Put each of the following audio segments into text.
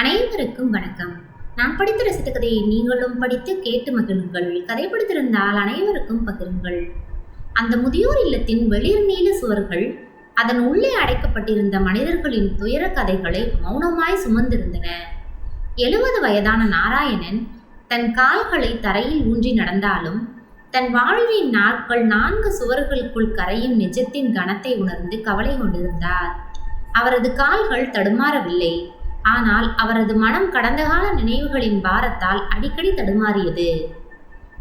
அனைவருக்கும் வணக்கம். நான் படித்த ரசித்த நீங்களும் படித்து கேட்டு மகிழுங்கள். கதை படித்திருந்தால் அனைவருக்கும் பகிருங்கள். அந்த முதியோர் இல்லத்தின் வெளிர் நீல சுவர்கள் அதன் உள்ளே அடைக்கப்பட்டிருந்த மனிதர்களின் துயர கதைகளை மௌனமாய் சுமந்திருந்தன. எழுபது வயதான நாராயணன் தன் கால்களை தரையில் ஊன்றி நடந்தாலும் தன் வாழ்வின் நாட்கள் நான்கு சுவர்களுக்குள் கரையும் நிஜத்தின் கனத்தை உணர்ந்து கவலை கொண்டிருந்தார். அவரது கால்கள் தடுமாறவில்லை. ஆனால் அவரது மனம் கடந்த கால நினைவுகளின் பாரத்தால் அடிக்கடி தடுமாறியது.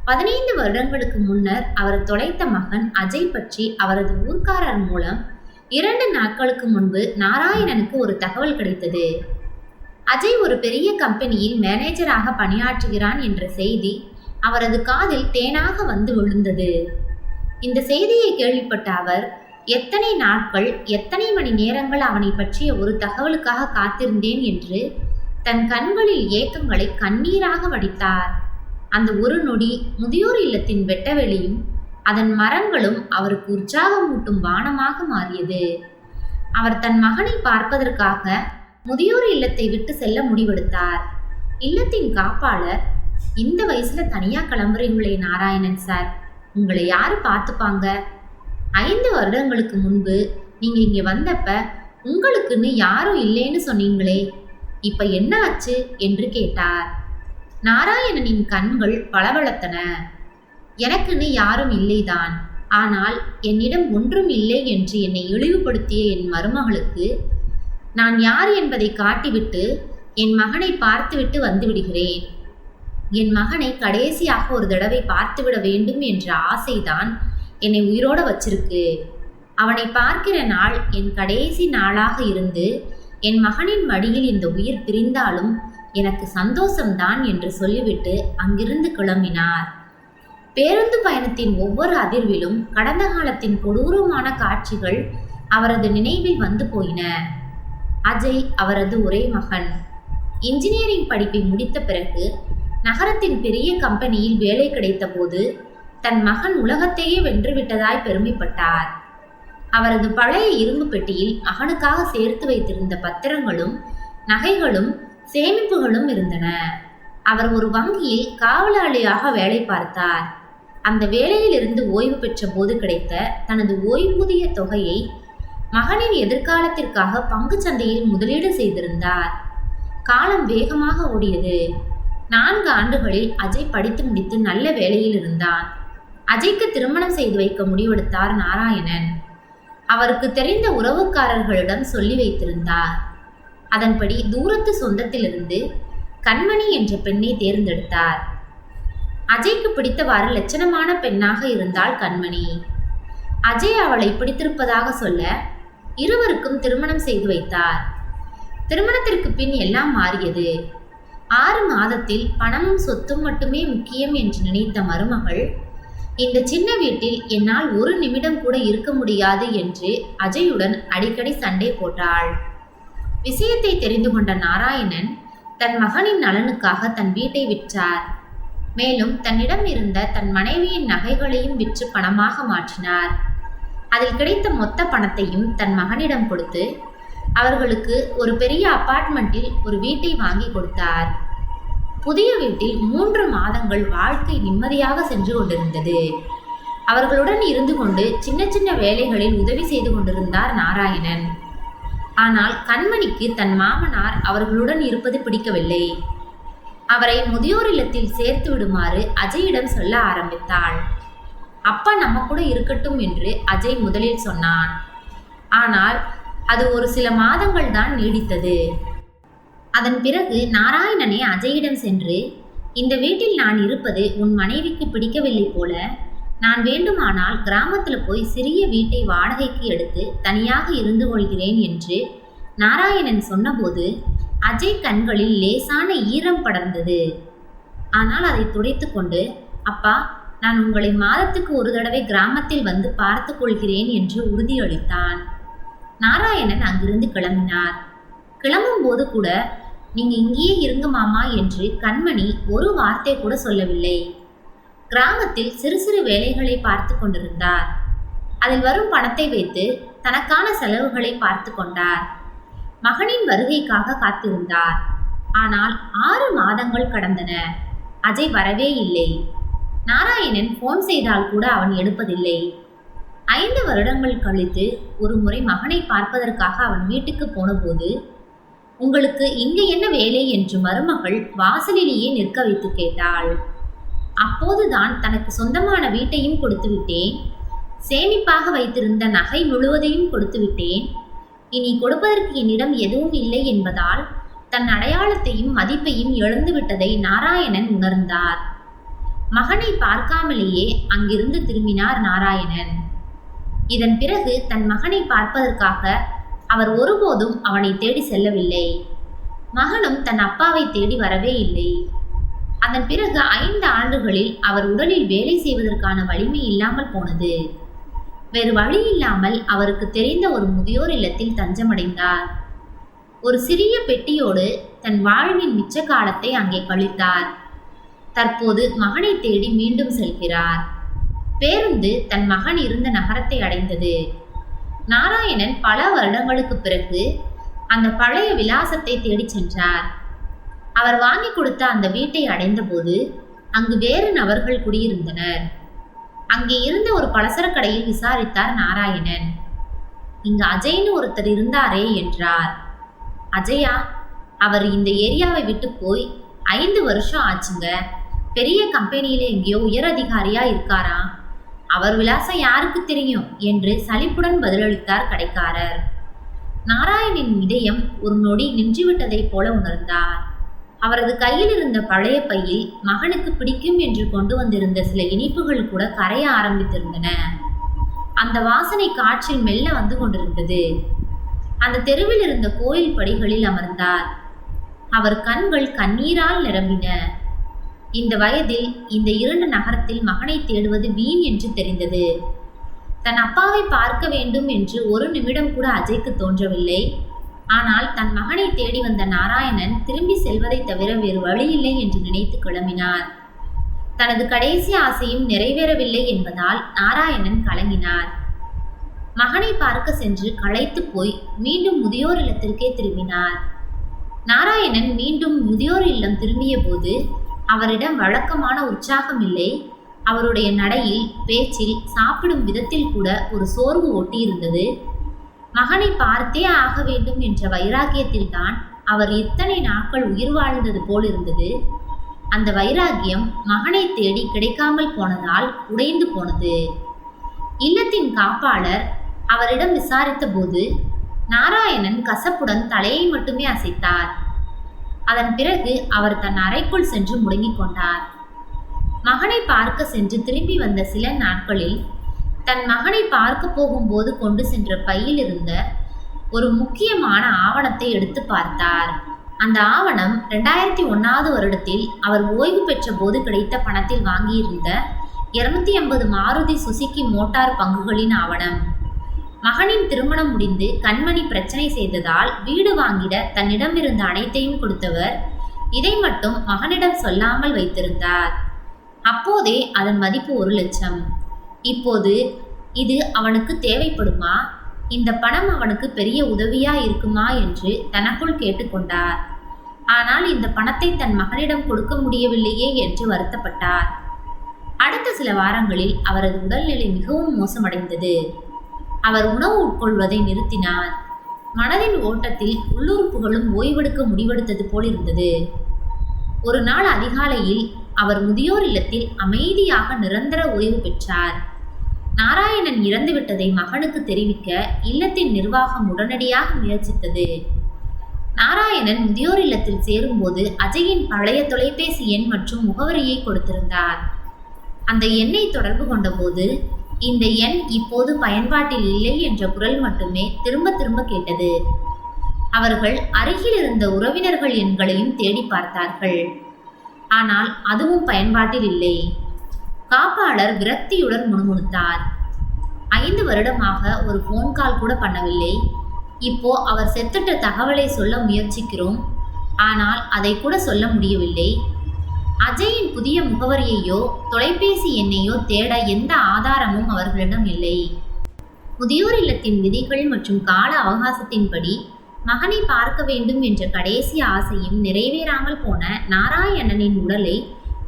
பதினைந்து வருடங்களுக்கு முன்னர் அவர் தொலைத்த மகன் அஜய் பற்றி அவரது ஊர்க்காரர் மூலம் இரண்டு நாட்களுக்கு முன்பு நாராயணனுக்கு ஒரு தகவல் கிடைத்தது. அஜய் ஒரு பெரிய கம்பெனியில் மேனேஜராக பணியாற்றுகிறான் என்ற செய்தி அவரது காதில் தேனாக வந்து விழுந்தது. இந்த செய்தியை கேள்விப்பட்ட அவர் எத்தனை நாட்கள் எத்தனை மணி நேரங்கள் அவனை பற்றிய ஒரு தகவலுக்காக காத்திருந்தேன் என்று தன் கண்களில் ஏக்கங்களை கண்ணீராக வடித்தார். அந்த ஒரு நொடி முதியோர் இல்லத்தின் வெட்டவெளியும் அதன் மரங்களும் அவருக்கு உற்சாகமூட்டும் வானமாக மாறியது. அவர் தன் மகனை பார்ப்பதற்காக முதியோர் இல்லத்தை விட்டு செல்ல முடிவெடுத்தார். இல்லத்தின் காப்பாளர் இந்த வயசுல தனியா கிளம்புறீங்களே நாராயணன் சார். உங்களை யாரு பார்த்துப்பாங்க? ஐந்து வருடங்களுக்கு முன்பு நீங்க இங்க வந்தப்ப உங்களுக்குன்னு யாரும் இல்லைன்னு சொன்னீங்களே இப்ப என்ன ஆச்சு என்று கேட்டார். நாராயணனின் கண்கள் பளபளத்தன. எனக்குன்னு யாரும் இல்லைதான் ஆனால் என்னிடம் ஒன்றும் இல்லை என்று என்னை இழிவுபடுத்திய என் மருமகளுக்கு நான் யார் என்பதை காட்டிவிட்டு என் மகனை பார்த்துவிட்டு வந்து விடுகிறேன் என் மகனை கடைசியாக ஒரு தடவை பார்த்துவிட வேண்டும் என்ற ஆசைதான் என்னை உயிரோட வச்சிருக்கு. அவனை பார்க்கிற நாள் என் கடைசி நாளாக இருந்து என் மகனின் மடியில் இந்த உயிர் பிரிந்தாலும் எனக்கு சந்தோஷம்தான் என்று சொல்லிவிட்டு அங்கிருந்து கிளம்பினார். பேருந்து பயணத்தின் ஒவ்வொரு அதிர்விலும் கடந்த காலத்தின் கொடூரமான காட்சிகள் அவரது நினைவில் வந்து போயின. அஜய் அவரது ஒரே மகன். இன்ஜினியரிங் படிப்பை முடித்த பிறகு நகரத்தின் பெரிய கம்பெனியில் வேலை கிடைத்தபோது தன் மகன் உலகத்தையே வென்றுவிட்டதாய் பெருமைப்பட்டார். அவரது பழைய இரும்பு பெட்டியில் மகனுக்காக சேர்த்து வைத்திருந்த பத்திரங்களும் நகைகளும் சேமிப்புகளும் இருந்தன. அவர் ஒரு வங்கியில் காவலாளியாக வேலை பார்த்தார். அந்த வேலையில் இருந்து ஓய்வு பெற்ற போது கிடைத்த தனது ஓய்வூதிய தொகையை மகனின் எதிர்காலத்திற்காக பங்கு சந்தையில் முதலீடு செய்திருந்தார். காலம் வேகமாக ஓடியது. நான்கு ஆண்டுகளில் அஜய் படித்து முடித்து நல்ல வேலையில் இருந்தான். அஜய்க்கு திருமணம் செய்து வைக்க முடிவெடுத்தார் நாராயணன். அவருக்கு தெரிந்த உறவுக்காரர்களிடம் சொல்லி வைத்திருந்தார். அதன்படி தூரத்து சொந்தத்திலிருந்து கண்மணி என்ற பெண்ணை தேர்ந்தெடுத்தார். அஜய்க்கு பிடித்தவாறு லட்சணமான பெண்ணாக இருந்தாள் கண்மணி. அஜய் அவளை பிடித்திருப்பதாக சொல்ல இருவருக்கும் திருமணம் செய்து வைத்தார். திருமணத்திற்கு பின் எல்லாம் மாறியது. ஆறு மாதத்தில் பணமும் சொத்தும் மட்டுமே முக்கியம் என்று நினைத்த மருமகள் இந்த சின்ன வீட்டில் என்னால் ஒரு நிமிடம் கூட இருக்க முடியாது என்று அஜயுடன் அடிக்கடி சண்டை போட்டாள். விஷயத்தை தெரிந்து கொண்ட நாராயணன் தன் மகனின் நலனுக்காக தன் வீட்டை விற்றார். மேலும் தன்னிடம் இருந்த தன் மனைவியின் நகைகளையும் விற்று பணமாக மாற்றினார். அதில் கிடைத்த மொத்த பணத்தையும் தன் மகனிடம் கொடுத்து அவர்களுக்கு ஒரு பெரிய அபார்ட்மெண்ட்டில் ஒரு வீட்டை வாங்கி கொடுத்தார். புதிய வீட்டில் மூன்று மாதங்கள் வாழ்க்கை நிம்மதியாக சென்று கொண்டிருந்தது. அவர்களுடன் இருந்து கொண்டு சின்ன சின்ன வேலைகளில் உதவி செய்து கொண்டிருந்தார் நாராயணன். ஆனால் கண்மணிக்கு தன் மாமனார் அவர்களுடன் இருப்பது பிடிக்கவில்லை. அவரை முதியோர் இல்லத்தில் சேர்த்து விடுமாறு அஜயிடம் சொல்ல ஆரம்பித்தாள். அப்பா நம்ம கூட இருக்கட்டும் என்று அஜய் முதலில் சொன்னான். ஆனால் அது ஒரு சில மாதங்கள் தான் நீடித்தது. அதன் பிறகு நாராயணனே அஜயிடம் சென்று இந்த வீட்டில் நான் இருப்பது உன் மனைவிக்கு பிடிக்கவில்லை போல. நான் வேண்டுமானால் கிராமத்தில் போய் சிறிய வீட்டை வாடகைக்கு எடுத்து தனியாக இருந்து கொள்கிறேன் என்று நாராயணன் சொன்னபோது அஜய் கண்களில் லேசான ஈரம் படர்ந்தது. ஆனால் அதை துடைத்து கொண்டு அப்பா நான் உங்களை மாதத்துக்கு ஒரு தடவை கிராமத்தில் வந்து பார்த்து கொள்கிறேன் என்று உறுதியளித்தான். நாராயணன் அங்கிருந்து கிளம்பினார். கிளம்பும் போது கூட நீங்க இங்கேயே இருங்க மாமா என்று கண்மணி ஒரு வார்த்தை கூட சொல்லவில்லை. கிராமத்தில் சிறு சிறு வேலைகளை பார்த்து கொண்டிருந்தார். அதில் வரும் பணத்தை வைத்து தனக்கான செலவுகளை பார்த்து கொண்டார். மகனின் வருகைக்காக காத்திருந்தார். ஆனால் ஆறு மாதங்கள் கடந்தன. அஜய் வரவே இல்லை. நாராயணன் ஃபோன் செய்தால் கூட அவன் எடுப்பதில்லை. ஐந்து வருடங்கள் கழித்து ஒரு முறை மகனை பார்ப்பதற்காக அவன் வீட்டுக்கு போனபோது உங்களுக்கு இங்கு என்ன வேலை என்று மருமகள் வாசலிலேயே நிற்க வைத்து கேட்டாள். அப்போதுதான் தனக்கு சொந்தமான வீட்டையும் கொடுத்து விட்டேன். சேமிப்பாக வைத்திருந்த நகை முழுவதையும் கொடுத்து விட்டேன். இனி கொடுப்பதற்கு என்னிடம் எதுவும் இல்லை என்பதால் தன் அடையாளத்தையும் மதிப்பையும் இழந்துவிட்டதை நாராயணன் உணர்ந்தார். மகனை பார்க்காமலேயே அங்கிருந்து திரும்பினார் நாராயணன். இதன் பிறகு தன் மகனை பார்ப்பதற்காக அவர் ஒருபோதும் அவனை தேடி செல்லவில்லை. மகனும் தன் அப்பாவை தேடி வரவே இல்லை. அதன் பிறகு ஐந்து ஆண்டுகளில் அவர் உடலில் வேலை செய்வதற்கான வலிமை இல்லாமல் போனது. வேறு வழி இல்லாமல் அவருக்கு தெரிந்த ஒரு முதியோர் இல்லத்தில் தஞ்சமடைந்தார். ஒரு சிறிய பெட்டியோடு தன் வாழ்வின் மிச்ச காலத்தை அங்கே கழித்தார். தற்போது மகனை தேடி மீண்டும் செல்கிறார். பேருந்து தன் மகன் இருந்த நகரத்தை அடைந்தது. நாராயணன் பல வருடங்களுக்கு பிறகு அந்த பழைய விலாசத்தை தேடி சென்றார். அவர் வாங்கி கொடுத்த அந்த வீட்டை அடைந்தபோது அங்கு வேறு நபர்கள் குடியிருந்தனர். அங்கே இருந்த ஒரு பலசரக் கடையில் விசாரித்தார் நாராயணன். இங்கு அஜய்னு ஒருத்தர் இருந்தாரே என்றார். அஜயா அவர் இந்த ஏரியாவை விட்டு போய் ஐந்து வருஷம் ஆச்சுங்க. பெரிய கம்பெனியில எங்கேயோ உயர் அதிகாரியா இருக்காரா அவர் விலாசம் யாருக்கு தெரியும்? என்று சலிப்புடன் பதிலளித்தார் கடைக்காரர். நாராயணின் இதயம் ஒரு நொடி நின்றுவிட்டதைப் போல உணர்ந்தார். அவரது கையில் இருந்த பழைய பையில் மகனுக்கு பிடிக்கும் என்று கொண்டு வந்திருந்த சில இனிப்புகள் கூட கரைய ஆரம்பித்திருந்தன. அந்த வாசனை காற்றில் மெல்ல வந்து கொண்டிருந்தது. அந்த தெருவில் இருந்த கோயில் படிகளில் அமர்ந்தார். அவர் கண்கள் கண்ணீரால் நிரம்பின. இந்த வயதில் இந்த இரண்டு நகரத்தில் மகனை தேடுவது வீண் என்று தெரிந்தது. தன் அப்பாவை பார்க்க வேண்டும் என்று ஒரு நிமிடம் கூட அஜய்க்கு தோன்றவில்லை. ஆனால் தன் மகனை தேடி வந்த நாராயணன் திரும்பி செல்வதை தவிர வேறு வழியில்லை என்று நினைத்து கிளம்பினார். தனது கடைசி ஆசையும் நிறைவேறவில்லை என்பதால் நாராயணன் கலங்கினார். மகனை பார்க்க சென்று களைத்து போய் மீண்டும் முதியோர் இல்லத்திற்கே திரும்பினார். நாராயணன் மீண்டும் முதியோர் இல்லம் திரும்பிய போது அவரிடம் வழக்கமான உற்சாகம் இல்லை. அவருடைய நடையில் பேச்சில் சாப்பிடும் விதத்தில் கூட ஒரு சோர்வு ஒட்டியிருந்தது. மகனை பார்த்தே ஆக வேண்டும் என்ற வைராக்கியத்தில்தான் அவர் இத்தனை நாட்கள் உயிர் வாழ்ந்தது போல் இருந்தது. அந்த வைராகியம் மகனை தேடி கிடைக்காமல் போனதால் உடைந்து போனது. இல்லத்தின் காப்பாளர் அவரிடம் விசாரித்த போது நாராயணன் கசப்புடன் தலையை மட்டுமே அசைத்தார். அதன் பிறகு அவர் தன் அறைக்குள் சென்று முடங்கிக் கொண்டார். மகனை பார்க்க சென்று திரும்பி வந்த சில நாட்களில் தன் மகனை பார்க்க போகும்போது கொண்டு சென்ற பையில் இருந்த ஒரு முக்கியமான ஆவணத்தை எடுத்து பார்த்தார். அந்த ஆவணம் ரெண்டாயிரத்தி ஒன்னாவது வருடத்தில் அவர் ஓய்வு பெற்ற போது கிடைத்த பணத்தில் வாங்கியிருந்த இருநூத்தி ஐம்பது மாருதி சுசுகி மோட்டார் பங்குகளின் ஆவணம். மகனின் திருமணம் முடிந்து கண்மணி பிரச்சனை செய்ததால் வீடு வாங்கிட தன்னிடமிருந்த அனைத்தையும் கொடுத்தவர். இதை மட்டும் மகனிடம் சொல்லாமல் வைத்திருந்தார். அப்போதே அதன் மதிப்பு ஒரு லட்சம். இப்போது இது அவனுக்கு தேவைப்படுமா? இந்த பணம் அவனுக்கு பெரிய உதவியா இருக்குமா என்று தனக்குள் கேட்டுக்கொண்டார் ஆனால் இந்த பணத்தை தன் மகனிடம் கொடுக்க முடியவில்லையே என்று வருத்தப்பட்டார். அடுத்த சில வாரங்களில் அவரது உடல்நிலை மிகவும் மோசமடைந்தது. அவர் உணவு உட்கொள்வதை நிறுத்தினார். மனதின் ஓட்டத்தில் உள்ளுறுப்புகளும் ஓய்வெடுக்க முடிவெடுத்தது போலிருந்தது. ஒரு நாள் அதிகாலையில் அவர் முதியோர் இல்லத்தில் அமைதியாக நிரந்தர ஓய்வு பெற்றார். நாராயணன் இறந்துவிட்டதை மகனுக்கு தெரிவிக்க இல்லத்தின் நிர்வாகம் உடனடியாக முயற்சித்தது. நாராயணன் முதியோர் இல்லத்தில் சேரும்போது அஜயின் பழைய தொலைபேசி எண் மற்றும் முகவரியை கொடுத்திருந்தார். அந்த எண்ணை தொடர்பு கொண்டபோது இந்த எண் இப்போது பயன்பாட்டில் இல்லை என்ற குரல் மட்டுமே திரும்ப திரும்ப கேட்டது. அவர்கள் அருகில் இருந்த உறவினர்கள் எண்களையும் தேடி பார்த்தார்கள். ஆனால் அதுவும் பயன்பாட்டில் இல்லை. காப்பாளர் விரக்தியுடன் முணுமுணுத்தார். ஐந்து வருடமாக ஒரு ஃபோன் கால் கூட பண்ணவில்லை. இப்போ அவர் செத்துட்ட தகவலை சொல்ல முயற்சிக்கிறோம். ஆனால் அதை கூட சொல்ல முடியவில்லை. அஜயின் புதிய முகவரியையோ தொலைபேசி எண்ணையோ தேட எந்த ஆதாரமும் அவர்களிடம் இல்லை. முதியோர் இல்லத்தின் விதிகள் மற்றும் கால அவகாசத்தின்படி மகனை பார்க்க வேண்டும் என்ற கடைசி ஆசையும் நிறைவேறாமல் போன நாராயணனின் உடலை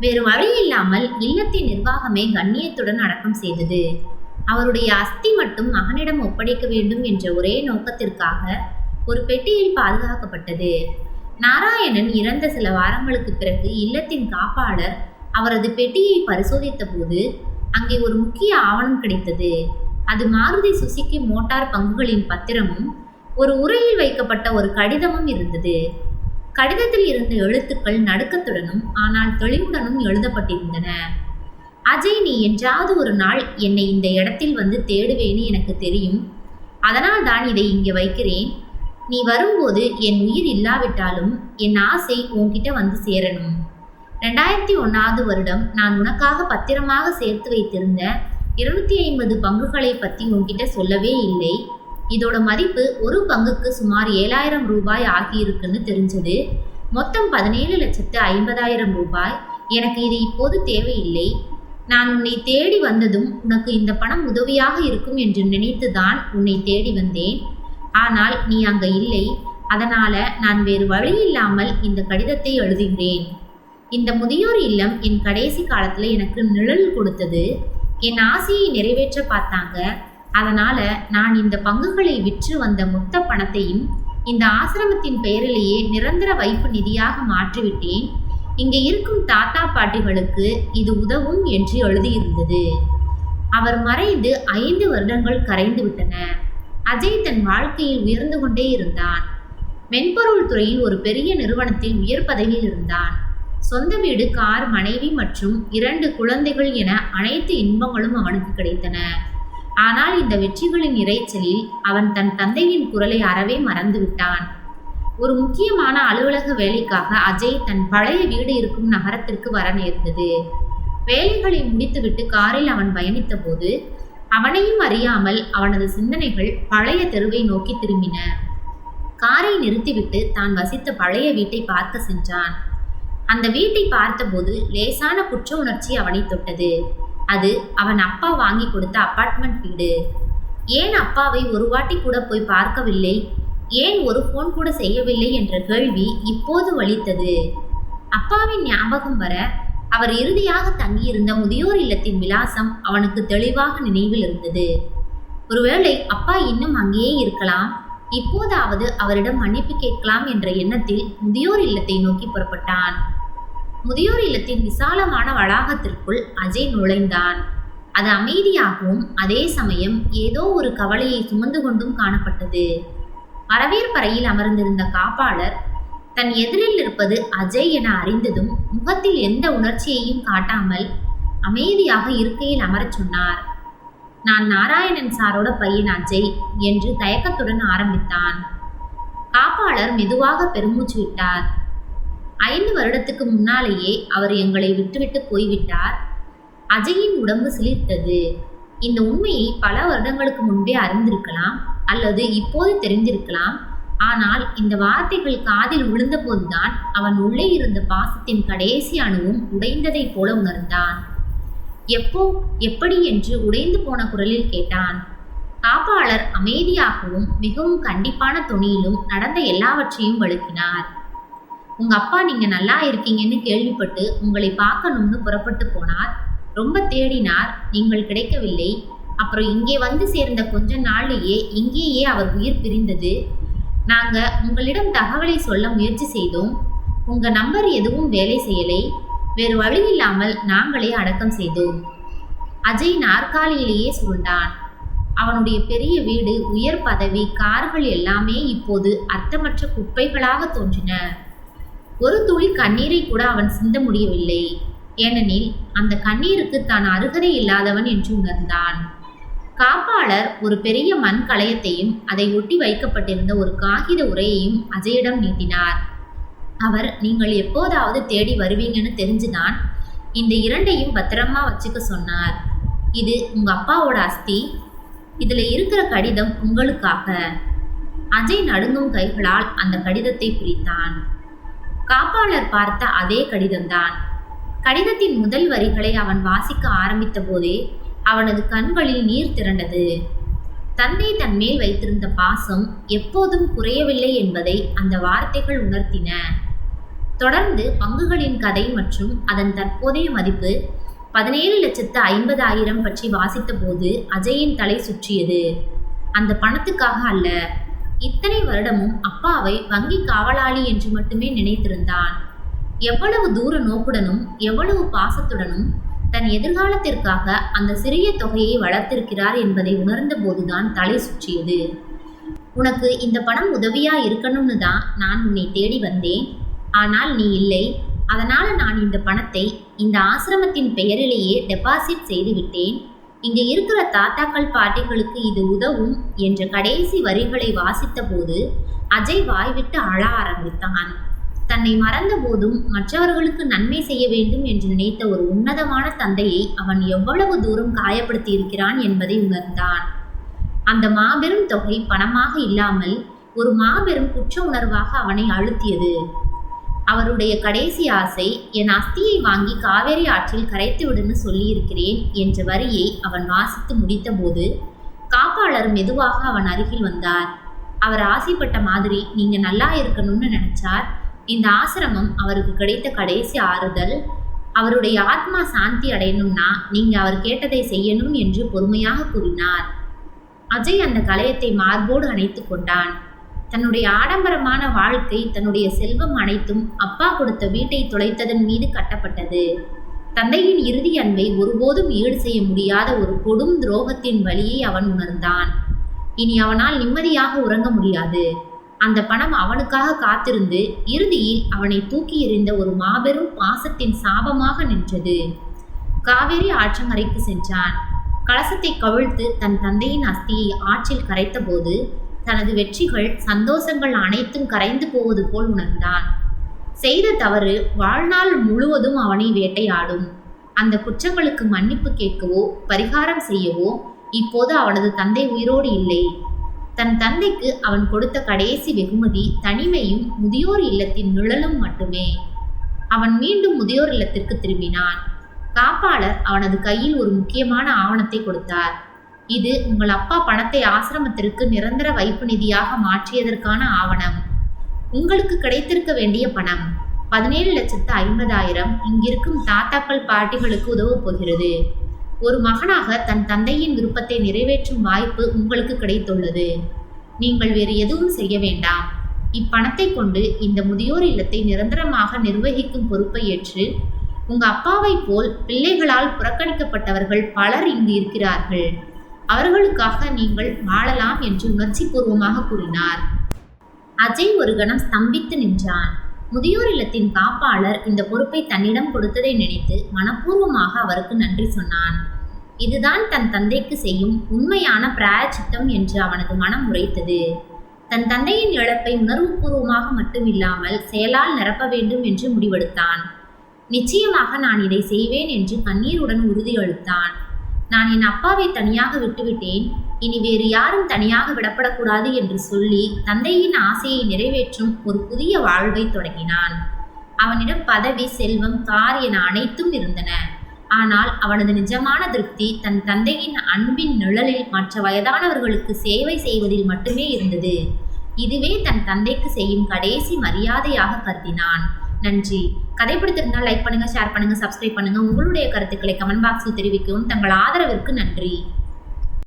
வேறு வழி இல்லாமல் இல்லத்தின் நிர்வாகமே கண்ணியத்துடன் அடக்கம் செய்தது. அவருடைய அஸ்தி மட்டும் மகனிடம் ஒப்படைக்க வேண்டும் என்ற ஒரே நோக்கத்திற்காக ஒரு பெட்டியில் பாதுகாக்கப்பட்டது. நாராயணன் இறந்த சில வாரங்களுக்கு பிறகு இல்லத்தின் காப்பாளர் அவரது பெட்டியை பரிசோதித்த போது அங்கே ஒரு முக்கிய ஆவணம் கிடைத்தது. அது மாருதி சுசுகி மோட்டார் பங்குகளின் பத்திரமும் ஒரு உரையில் வைக்கப்பட்ட ஒரு கடிதமும் இருந்தது. கடிதத்தில் இருந்த எழுத்துக்கள் நடுக்கத்துடனும் ஆனால் தெளிவுடனும் எழுதப்பட்டிருந்தன. அஜய் நீ என்றாவது ஒரு நாள் என்னை இந்த இடத்தில் வந்து தேடுவேன்னு எனக்கு தெரியும். அதனால் தான் இதை இங்கே வைக்கிறேன். நீ வரும்போது என் உயிர் இல்லாவிட்டாலும் என் ஆசை உன்கிட்ட வந்து சேரணும். ரெண்டாயிரத்தி ஒன்றாவது வருடம் நான் உனக்காக பத்திரமாக சேர்த்து வைத்திருந்த இருநூத்தி ஐம்பது பங்குகளை பற்றி உன்கிட்ட சொல்லவே இல்லை. இதோட மதிப்பு ஒரு பங்குக்கு சுமார் ஏழாயிரம் ரூபாய் ஆகியிருக்குன்னு தெரிஞ்சது. மொத்தம் பதினேழு லட்சத்து ஐம்பதாயிரம் ரூபாய். எனக்கு இது இப்போது தேவையில்லை. நான் உன்னை தேடி வந்ததும் உனக்கு இந்த பணம் உதவியாக இருக்கும் என்று நினைத்துதான் உன்னை தேடி வந்தேன். ஆனால் நீ அங்க இல்லை. அதனால நான் வேறு வழி இல்லாமல் இந்த கடிதத்தை எழுதுகிறேன் இந்த முதியோர் இல்லம் என் கடைசி காலத்துல எனக்கு நிழல் கொடுத்தது. என் ஆசையை நிறைவேற்ற பார்த்தாங்க. அதனால நான் இந்த பங்குகளை விற்று வந்த மொத்த பணத்தையும் இந்த ஆசிரமத்தின் பெயரிலேயே நிரந்தர வைப்பு நிதியாக மாற்றிவிட்டேன். இங்கே இருக்கும் தாத்தா பாட்டிகளுக்கு இது உதவும் என்று எழுதியிருந்தது. அவர் மறைந்து ஐந்து வருடங்கள் கரைந்து விட்டன. அஜய் தன் வாழ்க்கையில் உயர்ந்து கொண்டே இருந்தான். மென்பொருள் துறையில் ஒரு பெரிய நிறுவனத்தில் உயர் பதவியில் இருந்தான். சொந்த வீடு கார் மனைவி மற்றும் இரண்டு குழந்தைகள் என அனைத்து இன்பங்களும் அவனுக்கு கிடைத்தன. ஆனால் இந்த வெற்றிகளின் இறைச்சலில் அவன் தன் தந்தையின் குரலை அறவே மறந்துவிட்டான் ஒரு முக்கியமான அலுவலக வேலைக்காக அஜய் தன் பழைய வீடு இருக்கும் நகரத்திற்கு வர நேர்ந்தது. வேலைகளை முடித்துவிட்டு காரில் அவன் பயணித்த போது அவனையும் அறியாமல் அவனது சிந்தனைகள் பழைய தெருவை நோக்கி திரும்பின. காரை நிறுத்திவிட்டு தான் வசித்த பழைய வீட்டை பார்க்க சென்றான். அந்த வீட்டை பார்த்தபோது லேசான குற்ற உணர்ச்சி அவனை தொட்டது. அது அவன் அப்பா வாங்கி கொடுத்த அப்பார்ட்மெண்ட் வீடு. ஏன் அப்பாவை ஒரு வாட்டி கூட போய் பார்க்கவில்லை? ஏன் ஒரு ஃபோன் கூட செய்யவில்லை? என்ற கேள்வி இப்போது வலித்தது. அப்பாவின் ஞாபகம் வர அவர் இறுதியாக தங்கியிருந்த முதியோர் இல்லத்தின் விலாசம் அவனுக்கு தெளிவாக நினைவில் இருந்தது. ஒருவேளை அப்பா இன்னும் அங்கேயே இருக்கலாம்? இப்போதாவது அவரிடம் மன்னிப்பு கேட்கலாம் என்ற எண்ணத்தில் முதியோர் இல்லத்தை நோக்கி புறப்பட்டான். முதியோர் இல்லத்தின் விசாலமான வளாகத்திற்குள் அஜய் நுழைந்தான். அது அமைதியாகவும் அதே சமயம் ஏதோ ஒரு கவலையை சுமந்து கொண்டும் காணப்பட்டது. வரவேற்பறையில் அமர்ந்திருந்த காப்பாளர் தன் எதிரில் இருப்பது அஜய் என அறிந்ததும் முகத்தில் எந்த உணர்ச்சியையும் காட்டாமல் அமைதியாக இருக்கையில் அமரச் சொன்னார். நான் நாராயணன் சாரோட பையன் அஜய் என்று தயக்கத்துடன் ஆரம்பித்தான். காப்பாளர் மெதுவாக பெருமூச்சு விட்டார். ஐந்து வருடத்துக்கு முன்னாலேயே அவர் எங்களை விட்டுவிட்டு போய்விட்டார். அஜயின் உடம்பு சிலிர்த்தது. இந்த உண்மையை பல வருடங்களுக்கு முன்பே அறிந்திருக்கலாம் அல்லது இப்போது தெரிந்திருக்கலாம். ஆனால் இந்த வார்த்தைகள் காதில் விழுந்தபோதுதான் அவன் உள்ளே இருந்த பாசத்தின் கடைசி அணுவும் உடைந்ததைப் போல உணர்ந்தான். எப்போ எப்படி என்று உடைந்து போன குரலில் கேட்டான். காப்பாளர் அமைதியாகவும் மிகவும் கண்டிப்பான துணியிலும் நடந்த எல்லாவற்றையும் வழுக்கினார். உங்க அப்பா நீங்க நல்லா இருக்கீங்கன்னு கேள்விப்பட்டு உங்களை பார்க்கணும்னு புறப்பட்டு போனார். ரொம்ப தேடினார். நீங்கள் கிடைக்கவில்லை. அப்புறம் இங்கே வந்து சேர்ந்த கொஞ்ச நாள்லேயே இங்கேயே அவர் உயிர் பிரிந்தது. நாங்க உங்களிடம் தகவலை சொல்ல முயற்சி செய்தோம். உங்க நம்பர் எதுவும் வேலை செய்யலை. வேறு வழி இல்லாமல் நாங்களே அடக்கம் செய்தோம். அஜய் நாற்காலியிலேயே சுருண்டான். அவனுடைய பெரிய வீடு உயர் பதவி கார்கள் எல்லாமே இப்போது அர்த்தமற்ற குப்பைகளாக தோன்றின. ஒரு துளி கண்ணீரை கூட அவன் சிந்த முடியவில்லை. ஏனெனில் அந்த கண்ணீருக்கு தான் அருகதை இல்லாதவன் என்று உணர்ந்தான். காப்பாளர் ஒரு பெரிய மண் களையத்தையும் அதை ஒட்டி வைக்கப்பட்டிருந்த ஒரு காகித உரையையும் அஜயிடம் நீட்டினார். அவர் நீங்கள் எப்போதாவது தேடி வருவீங்கன்னு தெரிஞ்சுதான் இந்த இரண்டையும் பத்திரமா வச்சுக்க சொன்னார். இது உங்க அப்பாவோட அஸ்தி. இதுல இருக்கிற கடிதம் உங்களுக்காக. அஜய் நடுங்கும் கைகளால் அந்த கடிதத்தை பிரித்தான். காப்பாளர் பார்த்த அதே கடிதம்தான். கடிதத்தின் முதல் வரிகளை அவன் வாசிக்க ஆரம்பித்த போதே அவனது கண்களில் நீர் திரண்டது. தந்தை தன் மேல் வைத்திருந்த பாசம் எப்போதும் குறையவில்லை என்பதை அந்த வார்த்தைகள் உணர்த்தின. தொடர்ந்து பங்குகளின் கதை மற்றும் அதன் தற்போதைய மதிப்பு பதினேழு லட்சத்து ஐம்பதாயிரம் பற்றி வாசித்த போது அஜயின் தலை சுற்றியது. அந்த பணத்துக்காக அல்ல இத்தனை வருடமும் அப்பாவை வங்கி காவலாளி என்று மட்டுமே நினைத்திருந்தான். எவ்வளவு தூர நோக்குடனும் எவ்வளவு பாசத்துடனும் தன் எதிர்காலத்திற்காக அந்த சிறிய தொகையை வளர்த்திருக்கிறார் என்பதை உணர்ந்த போதுதான் தலை சுற்றியது. உனக்கு இந்த பணம் உதவியா இருக்கணும்னு தான் நான் உன்னை தேடி வந்தேன். ஆனால் நீ இல்லை. அதனால நான் இந்த பணத்தை இந்த ஆசிரமத்தின் பெயரிலேயே டெபாசிட் செய்து விட்டேன். இங்க இருக்கிற தாத்தாக்கள் பாட்டிகளுக்கு இது உதவும் என்ற கடைசி வரிகளை வாசித்த போது அஜய் வாய்விட்டு அழ ஆரம்பித்தான். தன்னை மறந்த போதும் மற்றவர்களுக்கு நன்மை செய்ய வேண்டும் என்று நினைத்த ஒரு உன்னதமான தந்தையை அவன் எவ்வளவு தூரம் காயப்படுத்தி இருக்கிறான் என்பதை உணர்ந்தான். அந்த மாபெரும் தொகை பணமாக இல்லாமல் ஒரு மாபெரும் குற்ற உணர்வாக அவனை அழுத்தியது. அவருடைய கடைசி ஆசை என் அஸ்தியை வாங்கி காவேரி ஆற்றில் கரைத்து விடுன்னு சொல்லியிருக்கிறேன் என்ற வரியை அவன் வாசித்து முடித்தபோது காப்பாளர் மெதுவாக அவன் அருகில் வந்தார். அவர் ஆசைப்பட்ட மாதிரி நீங்க நல்லா இருக்கணும்னு நினைச்சார். இந்த ஆசிரமம் அவருக்கு கிடைத்த கடைசி ஆறுதல். அவருடைய ஆத்மா சாந்தி அடையணும்னா நீங்க அவர் கேட்டதை செய்யணும் என்று பொறுமையாக கூறினார். அஜய் அந்த கலையத்தை மார்போடு அணைத்து கொண்டான். தன்னுடைய ஆடம்பரமான வாழ்க்கை தன்னுடைய செல்வம் அனைத்தும் அப்பா கொடுத்த வீட்டை தொலைத்ததன் மீது கட்டப்பட்டது. தந்தையின் இறுதி அன்பை ஒருபோதும் ஈடு செய்ய முடியாத ஒரு கொடும் துரோகத்தின் வழியை அவன் உணர்ந்தான். இனி அவனால் நிம்மதியாக உறங்க முடியாது. அந்த பணம் அவனுக்காக காத்திருந்து இறுதியில் அவனை தூக்கி எறிந்த ஒரு மாபெரும் பாசத்தின் சாபமாக நின்றது. காவேரி ஆற்றங்கரைக்கு சென்றான். கலசத்தை கவிழ்த்து தன் தந்தையின் அஸ்தியை ஆற்றில் கரைத்தபோது தனது வெற்றிகள் சந்தோஷங்கள் அனைத்தும் கரைந்து போவது போல் உணர்ந்தான். செய்த தவறு வாழ்நாள் முழுவதும் அவனை வேட்டையாடும். அந்த குற்றங்களுக்கு மன்னிப்பு கேட்கவோ பரிகாரம் செய்யவோ இப்போது அவனது தந்தை உயிரோடு இல்லை. தன் தந்தைக்கு அவன் கொடுத்த கடைசி வெகுமதி தனிமையும் முதியோர் இல்லத்தின் நிழலும் மட்டுமே. அவன் மீண்டும் முதியோர் இல்லத்திற்கு திரும்பினான். காப்பாளர் அவனது கையில் ஒரு முக்கியமான ஆவணத்தை கொடுத்தார். இது உங்கள் அப்பா பணத்தை ஆசிரமத்திற்கு நிரந்தர வைப்பு நிதியாக மாற்றியதற்கான ஆவணம். உங்களுக்கு கிடைத்திருக்க வேண்டிய பணம் பதினேழு லட்சத்து ஐம்பதாயிரம் இங்கிருக்கும் தாத்தாக்கள் பாட்டிகளுக்கு உதவப் போகிறது. ஒரு மகனாக தன் தந்தையின் விருப்பத்தை நிறைவேற்றும் வாய்ப்பு உங்களுக்கு கிடைத்துள்ளது. நீங்கள் வேறு எதுவும் செய்ய வேண்டாம். இப்பணத்தை கொண்டு இந்த முதியோர் இல்லத்தை நிரந்தரமாக நிர்வகிக்கும் பொறுப்பை ஏற்று உங்க அப்பாவை போல் பிள்ளைகளால் புறக்கணிக்கப்பட்டவர்கள் பலர் இங்கு இருக்கிறார்கள். அவர்களுக்காக நீங்கள் வாழலாம் என்று உணர்ச்சி பூர்வமாக கூறினார். அஜய் ஒரு கணம் ஸ்தம்பித்து நின்றான். முதியோர் இல்லத்தின் காப்பாளர் இந்த பொறுப்பை தன்னிடம் கொடுத்ததை நினைத்து மனப்பூர்வமாக அவருக்கு நன்றி சொன்னான். இதுதான் தன் தந்தைக்கு செய்யும் உண்மையான பிராயச்சித்தம் என்று அவனது மனம் உரைத்தது. தன் தந்தையின் இழப்பை உணர்வுபூர்வமாக மட்டுமில்லாமல் செயலால் நிரப்ப வேண்டும் என்று முடிவெடுத்தான். நிச்சயமாக நான் இதை செய்வேன் என்று கண்ணீருடன் உறுதியளித்தான் நான் என் அப்பாவை தனியாக விட்டுவிட்டேன். இனி வேறு யாரும் தனியாக விடப்படக்கூடாது என்று சொல்லி தந்தையின் ஆசையை நிறைவேற்றும் ஒரு புதிய வாழ்வை தொடங்கினான். அவனிடம் பதவி செல்வம் கார் என அனைத்தும் இருந்தன. ஆனால் அவனது நிஜமான திருப்தி தன் தந்தையின் அன்பின் நிழலில் மற்ற வயதானவர்களுக்கு சேவை செய்வதில் மட்டுமே இருந்தது. இதுவே தன் தந்தைக்கு செய்யும் கடைசி மரியாதையாக கருதினான். நன்றி. கதை பிடித்திருந்தால் லைக் பண்ணுங்க ஷேர் பண்ணுங்க சப்ஸ்கிரைப் பண்ணுங்க. உங்களுடைய கருத்துக்களை கமெண்ட் பாக்ஸில் தெரிவிக்கவும் தங்கள் ஆதரவிற்கு நன்றி.